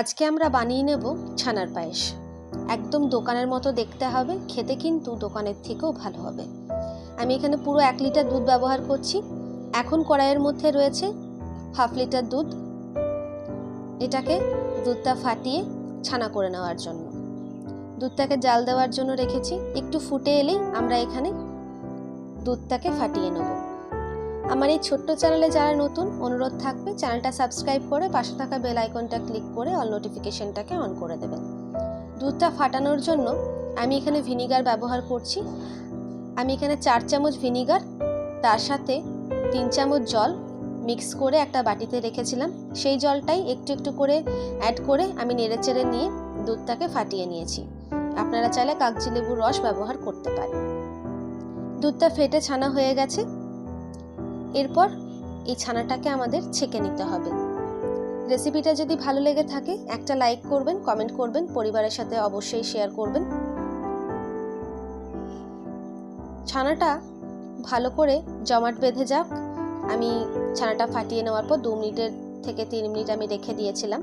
আজকে আমরা বানিয়ে নেব ছানার পায়েস। একদম দোকানের মতো দেখতে হবে, খেতে কিন্তু দোকানের থেকেও ভালো হবে। আমি এখানে পুরো এক লিটার দুধ ব্যবহার করছি। এখন কড়াইয়ের মধ্যে রয়েছে হাফ লিটার দুধ। এটাকে দুধটা ফাটিয়ে ছানা করে নেওয়ার জন্য। দুধটাকে জাল দেওয়ার জন্য রেখেছি। একটু ফুটে এলেই আমরা এখানে দুধটাকে ফাটিয়ে নেব। আমার এই ছোট্ট চ্যানেলে যারা নতুন, অনুরোধ থাকবে চ্যানেলটা সাবস্ক্রাইব করে পাশে থাকা বেল আইকনটা ক্লিক করে অল নোটিফিকেশনটাকে অন করে দেবেন। দুধটা ফাটানোর জন্য আমি এখানে ভিনিগার ব্যবহার করছি। আমি এখানে চার চামচ ভিনিগার, তার সাথে তিন চামচ জল মিক্স করে একটা বাটিতে রেখেছিলাম। সেই জলটাই একটু একটু করে অ্যাড করে আমি নেড়েচেড়ে নিয়ে দুধটাকে ফাটিয়ে নিয়েছি। আপনারা চাইলে কাগজি লেবুর রস ব্যবহার করতে পারেন। দুধটা ফেটে ছানা হয়ে গেছে। এরপর এই ছানাটাকে আমাদের ছেঁকে নিতে হবে। রেসিপিটা যদি ভালো লেগে থাকে, একটা লাইক করবেন কমেন্ট করবেন, পরিবারের সাথে অবশ্যই শেয়ার করবেন। ছানাটা ভালো করে জমাট বেঁধে যাক। আমি ছানাটা ফাটিয়ে নেওয়ার পর দু মিনিটের থেকে তিন মিনিট আমি রেখে দিয়েছিলাম।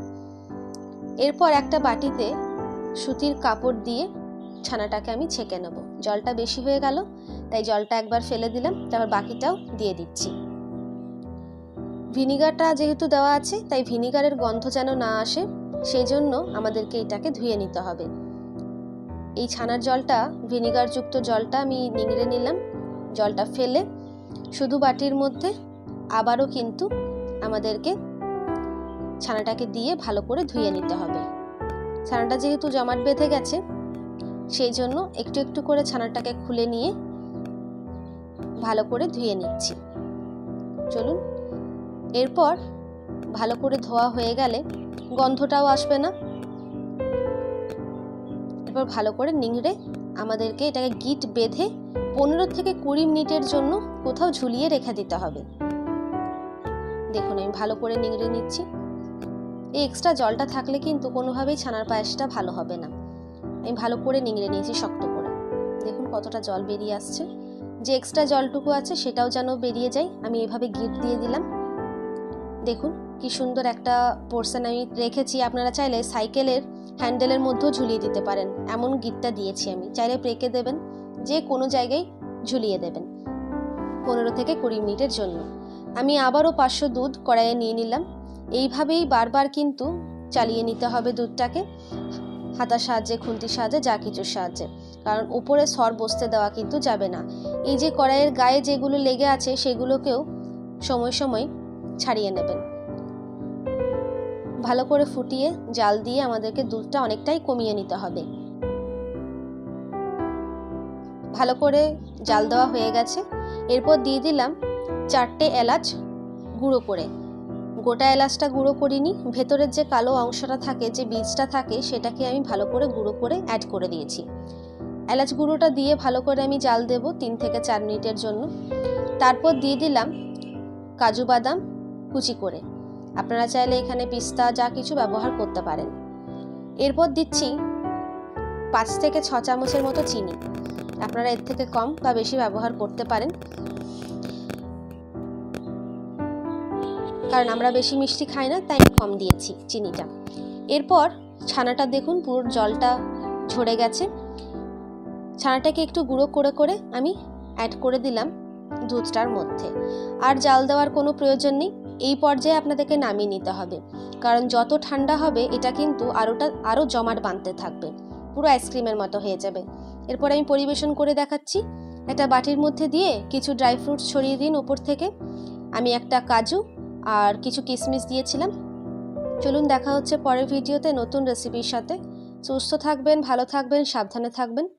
এরপর একটা বাটিতে সুতির কাপড় দিয়ে ছানাটাকে আমি ছেঁকে নেব। জলটা বেশি হয়ে গেল, তাই জলটা একবার ফেলে দিলাম, তারপর বাকিটাও দিয়ে দিচ্ছি। ভিনিগারটা যেহেতু দেওয়া আছে, তাই ভিনিগারের গন্ধ যেন না আসে সেই জন্য আমাদেরকে এটাকে ধুয়ে নিতে হবে। এই ছানার জলটা, ভিনিগারযুক্ত জলটা আমি নিংড়ে নিলাম। জলটা ফেলে শুধু বাটির মধ্যে আবারও কিন্তু আমাদেরকে ছানাটাকে দিয়ে ভালো করে ধুয়ে নিতে হবে। ছানাটা যেহেতু জমাট বেঁধে গেছে সেই জন্য একটু একটু করে ছানাটাকে খুলে নিয়ে ভালো করে ধুয়ে নিচ্ছি। চলুন, এরপর ভালো করে ধোয়া হয়ে গেলে গন্ধটাও আসবে না। এরপর ভালো করে নিংড়ে আমাদেরকে এটাকে গিট বেঁধে পনেরো থেকে কুড়ি মিনিটের জন্য কোথাও ঝুলিয়ে রেখে দিতে হবে। দেখুন, আমি ভালো করে নিংড়ে নিচ্ছি। এই এক্সট্রা জলটা থাকলে কিন্তু কোনোভাবেই ছানার পায়েসটা ভালো হবে না। আমি ভালো করে নিংড়ে নিয়েছি, শক্ত করে। দেখুন কতটা জল বেরিয়ে আসছে। যে এক্সট্রা জলটুকু আছে সেটাও যেন বেরিয়ে যায়, আমি এভাবে গিট দিয়ে দিলাম। দেখুন কি সুন্দর একটা পোর্শন আমি রেখেছি। আপনারা চাইলে সাইকেলের হ্যান্ডেলের মধ্যেও ঝুলিয়ে দিতে পারেন। এমন গিটটা দিয়েছি আমি। চাইলে প্রেকে দেবেন, যে কোনো জায়গায় ঝুলিয়ে দেবেন, পনেরো থেকে কুড়ি মিনিটের জন্য। আমি আবারও পাঁচশো দুধ কড়াইয়ে নিয়ে নিলাম। এইভাবেই বারবার কিন্তু চালিয়ে নিতে হবে দুধটাকে। হাতার সাহায্যে, খুন্তির সাহায্যে, যা কিছুর সাহায্যে। কারণ উপরে সর বসতে দেওয়া কিন্তু যাবে না। এই যে কড়াইয়ের গায়ে যেগুলো লেগে আছে, সেগুলোকেও সময় সময় ছাড়িয়ে নেবেন। ভালো করে ফুটিয়ে জাল দিয়ে আমাদেরকে দুধটা অনেকটাই কমিয়ে নিতে হবে। ভালো করে জাল দেওয়া হয়ে গেছে। এরপর দিয়ে দিলাম চারটে এলাচ গুঁড়ো করে। গোটা এলাচটা গুঁড়ো করিনি। ভেতরের যে কালো অংশটা থাকে, যে বীজটা থাকে, সেটাকে আমি ভালো করে গুঁড়ো করে অ্যাড করে দিয়েছি। এলাচ গুঁড়োটা দিয়ে ভালো করে আমি জাল দেব তিন থেকে চার মিনিটের জন্য। তারপর দিয়ে দিলাম কাজু বাদাম কুচি করে। আপনারা চাইলে এখানে পিস্তা যা কিছু ব্যবহার করতে পারেন। এরপর দিচ্ছি পাঁচ থেকে ছ চামচের মতো চিনি। আপনারা এর থেকে কম বা বেশি ব্যবহার করতে পারেন। কারণ আমরা বেশি মিষ্টি খাই না, তাই কম দিয়েছি চিনিটা। এরপর ছানাটা দেখুন, পুরো জলটা ঝরে গেছে। ছানাটাকে একটু গুঁড়ো করে করে আমি অ্যাড করে দিলাম দুধটার মধ্যে। আর জাল দেওয়ার কোনো প্রয়োজন নেই, এই পর্যায়ে আপনাদেরকে নামিয়ে নিতে হবে। কারণ যত ঠান্ডা হবে, এটা কিন্তু আরোটা আরও জমাট বাঁধতে থাকবে। পুরো আইসক্রিমের মতো হয়ে যাবে। এরপর আমি পরিবেশন করে দেখাচ্ছি। একটা বাটির মধ্যে দিয়ে কিছু ড্রাই ফ্রুটস ছড়িয়ে দিন ওপর থেকে। আমি একটা কাজু আর কিছু কিশমিশ দিয়েছিলাম। চলুন দেখা হচ্ছে পরের ভিডিওতে নতুন রেসিপির সাথে। সুস্থ থাকবেন, ভালো থাকবেন, সাবধানে থাকবেন।